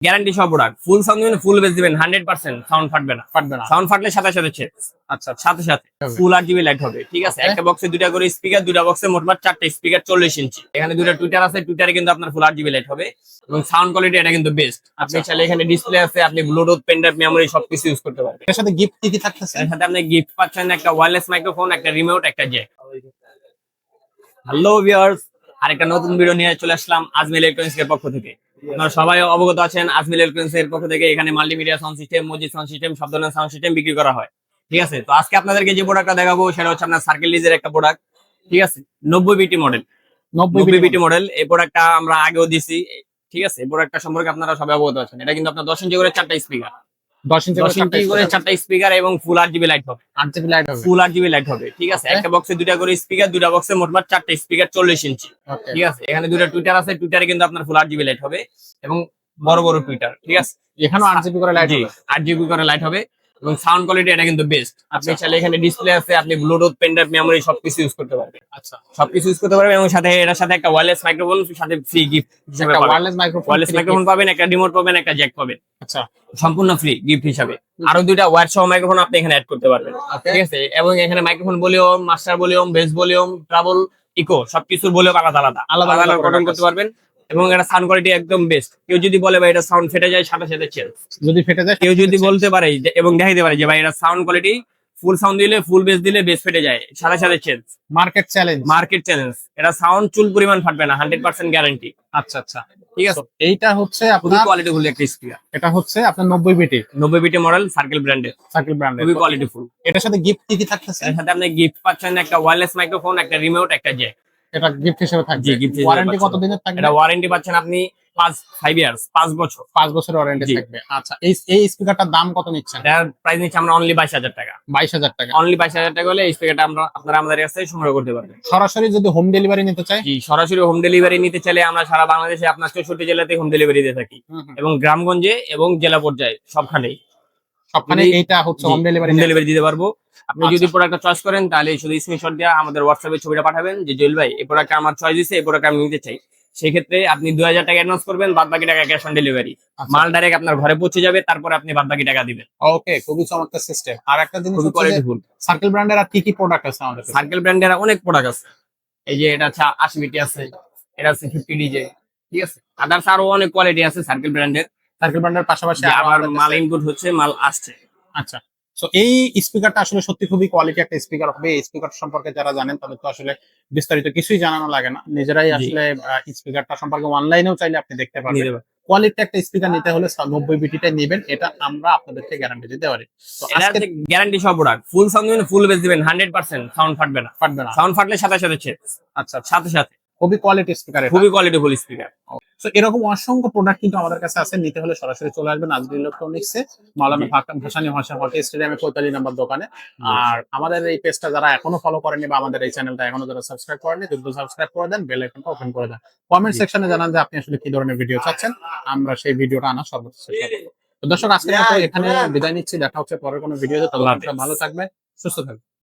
Guarantee সব product full sound দিবেন full bass দিবেন হান্ড্রেড পার্সেন্ট সাউন্ড ফাটবে না। ফাটবে না। সাউন্ড ফাটলে সাথে সাথে ছেদ আচ্ছা সাথে সাথে। ফুল আর জিবি লাইট হবে ঠিক আছে. একটা বক্সে দুটা করে স্পিকার দুটা বক্সে মোটমাট চারটে স্পিকার চল্লিশ ইঞ্চি এখানে দুটা টুইটার আছে টুইটারে কিন্তু আপনার ফুল আর জিবি লাইট হবে। এবং সাউন্ড কোয়ালিটি এটা কিন্তু বেস্ট আপনি আচ্ছা। চাইলে এখানে ডিসপ্লে আছে আপনি ব্লুটুথ পেনড্রাইভ মেমোরি সবকিছু ইউজ করতে পারবেন। এর সাথে গিফট কি কি থাকতেছে? এর সাথে আপনি গিফট পাচ্ছেন একটা ওয়্যারলেস মাইক্রোফোন একটা রিমোট একটা জ্যাক হ্যালো ভিউয়ার্স আরেকটা নতুন ভিডিও নিয়ে চলে আসলাম আজমিল ইলেকট্রনিক্স এর পক্ষ থেকে। আপনারা সবাই অবগত আছেন আজমিল এর পক্ষ থেকে এখানে multimedia sound system Majid sound system সব ধরনের সাউন্ড সিস্টেম বিক্রি করা হয়। ঠিক আছে? তো আজকে আপনাদেরকে যে প্রোডাক্টটা দেখাবো সেটা হচ্ছে আপনার সার্কেল লিজের একটা প্রোডাক্ট ঠিক আছে? নব্বই বিটি মডেল নব্বই বিটি মডেল এই প্রোডাক্টটা আমরা আগেও দিছি। ঠিক আছে? এই প্রোডাক্টটা সম্পর্কে আপনারা সবাই অবগত আছেন। এটা কিন্তু আপনার দশ ইঞ্চি করে চারটা স্পিকার দশ ইঞ্চি দশ ইঞ্চি করে চারটা স্পিকার এবং ফুল আরজিবি লাইট হবে। আরজিবি লাইট হবে। ফুল আরজিবি লাইট হবে ঠিক আছে? একটা বক্সে দুটা করে স্পিকার দুটা বক্সে মোটমাট চারটা স্পিকার চল্লিশ ইঞ্চি ঠিক আছে? এখানে দুটা টুইটার আছে টুইটারে কিন্তু আপনার ফুল আরজিবি লাইট হবে এবং বড় বড় টুইটার ঠিক আছে? এখানেও আট জিবি করে লাইট হবে। আট জিবি করে লাইট হবে। এবং সাউন্ড কোয়ালিটি এটা কিন্তু বেস্ট আপনি আচ্ছা। চাইলে এখানে ডিসপ্লে আছে আপনি ব্লুটুথ পেনড্রাইভ মেমোরি সবকিছু ইউজ করতে পারবেন। আচ্ছা। সবকিছু ইউজ করতে পারবেন এবং সাথে এটার সাথে একটা ওয়্যারলেস মাইক্রোফোন সাথে ফ্রি গিফট হিসেবে একটা পাবেন ওয়্যারলেস মাইক্রোফোন ওয়্যারলেস মাইক্রোফোন পাবেন একটা রিমোট পাবেন একটা জ্যাক পাবেন। আচ্ছা। সম্পূর্ণ ফ্রি গিফট হিসাবে। আরও দুইটা ওয়্যার সহ মাইক্রোফোন আপনি এখানে অ্যাড করতে পারবেন। ঠিক আছে? এবং এখানে microphone volume master volume bass volume treble echo সবকিছুর ভলিউম আলাদা আলাদা। আলাদা আলাদা করে করতে পারবেন। এবং এটা সাউন্ড কোয়ালিটি একদম বেস্ট কেউ যদি বলে ভাই এটা সাউন্ড ফেটে যায় সাথে সাথে চেঞ্জ যদি ফেটে যায় কেউ যদি বলতে পারে এবং দেখাইতে পারে যে ভাই এটা সাউন্ড কোয়ালিটি ফুল সাউন্ড দিলে ফুল বেস দিলে বেস ফেটে যায় সাথে সাথে change market challenge market challenge এটা সাউন্ড চুল পরিমাণ ফাটবে না হান্ড্রেড পার্সেন্ট গ্যারান্টি আচ্ছা আচ্ছা। ঠিক আছে? এইটা হচ্ছে আপনার কোয়ালিটি ফুল একটা স্পিকার এটা হচ্ছে আপনার নব্বই বিটি। নব্বই বিটি মডেল সার্কেল ব্র্যান্ডের সার্কেল ব্র্যান্ডের খুবই কোয়ালিটি ফুল এটার সাথে গিফট কি কি থাকতেছে? এর সাথে আপনি গিফট পাচ্ছেন একটা ওয়্যারলেস মাইক্রোফোন একটা রিমোট একটা জ্যাক এটা গিফট হিসেবে থাকবে। জি, gift ওয়ারেন্টি। কত দিনের থাকবে? এটা ওয়ারেন্টি পাচ্ছেন আপনি পাঁচ ফাইভ ইয়ার্স পাঁচ বছর। পাঁচ বছরের ওয়ারেন্টি থাকবে। আচ্ছা এই এই স্পিকারটার দাম কত নিচ্ছেন? এটার প্রাইস নিচ্ছে আমরা অনলি বাইশ হাজার টাকা। বাইশ হাজার টাকা। অনলি বাইশ হাজার টাকা হলে এই স্পিকারটা আমরা আপনারা আমাদের কাছ সংগ্রহ করতে পারবেন। সরাসরি যদি হোম ডেলিভারি নিতে চাই? জি সরাসরি হোম ডেলিভারি নিতে চাইলে আমরা সারা বাংলাদেশে আপনার চৌষট্টি জেলাতে হোম ডেলিভারি দিয়ে থাকি। এবং গ্রামগঞ্জে এবং জেলা পর্যায়ে সবখানেই। সবখানে এইটা হচ্ছে হোম ডেলিভারি ডেলিভারি দিতে পারব। আপনি যদি আচ্ছা। প্রোডাক্টটা চয়েস করেন তাহলে শুধু স্ক্রিনশট দিয়ে আমাদের হোয়াটসঅ্যাপে ছবিটা পাঠাবেন যে জুয়েল ভাই এই প্রোডাক্টটা আমার চয়েস দিছে এই প্রোডাক্ট আমি নিতে চাই। সেক্ষেত্রে আপনি দুই হাজার টাকা অ্যাডভান্স করবেন বাদ বাকি টাকা ক্যাশ অন ডেলিভারি আচ্ছা। মাল ডাইরেক্ট আপনার ঘরে পৌঁছে যাবে তারপর আপনি বাদ বাকি টাকা দিবেন। ওকে খুবই চমৎকার সিস্টেম আর একটা জিনিস খুবই হচ্ছে সার্কেল ব্র্যান্ডের আর কি কি প্রোডাক্ট আছে আমাদের? সার্কেল ব্র্যান্ডের অনেক প্রোডাক্ট আছে। এই যে এটা আছে আশি বিটি আছে এটা আছে ফিফটি ডিজে ঠিক আছে? আদার্স আরও অনেক কোয়ালিটি আছে সার্কেল ব্র্যান্ডের সার্কেল ব্র্যান্ডের পাশাপাশি আমাদের মাল ইনপুট হচ্ছে মাল আসছে। আচ্ছা। তো এই স্পিকারটা আসলে সত্যি খুবই কোয়ালিটি একটা স্পিকার হবে। এই স্পিকার সম্পর্কে যারা জানেন তাদের তো আসলে বিস্তারিত কিছুই জানানো লাগে না। নিজেরাই। আসলে স্পিকারটা সম্পর্কে অনলাইনেও চাইলে আপনি দেখতে পারবেন। কোয়ালিটি একটা স্পিকার নিতে হলে নব্বই বিটিটা নেবেন। এটা আমরা আপনাদেরকে গ্যারান্টি দিতে পারি। গ্যারান্টি সব প্রোডাক্ট ফুল সাউন্ড দিবেন ফুল বেস দিবেন হান্ড্রেড পার্সেন্ট সাউন্ড ফাটবে না। পারবে না। সাউন্ড ফাটলে সাথে সাথে আচ্ছা আচ্ছা। সাথে সাথে। খুবই কোয়ালিটি স্পিকার খুবই কোয়ালিটি ফুল স্পিকার তো এরকম অসংখ্য প্রোডাক্ট কিন্তু আমাদের কাছে আছে নিতে হলে সরাসরি চলে আসবেন আজকে ইলেকট্রনিক্স এ। মালানা ভাসানি ভাষা হটে স্টেডিয়ামে পঁয়তাল্লিশ নাম্বার দোকানে। আর আমাদের এই পেজটা যারা এখনও ফলো করেনি বা আমাদের এই চ্যানেলটা এখনও যারা সাবস্ক্রাইব করেনি দ্রুত সাবস্ক্রাইব করে দেন বেল আইকনটা ওপেন করে দেন। কমেন্ট। সেকশনে জানান যে আপনি আসলে কি ধরনের ভিডিও চাচ্ছেন। আমরা সেই ভিডিওটা আনার সর্বোচ্চ চেষ্টা করব। দর্শক আজকে এখানে বিদায় নিচ্ছি। দেখা হচ্ছে পরের কোনো ভিডিওতে ভালো থাকবে সুস্থ থাকবে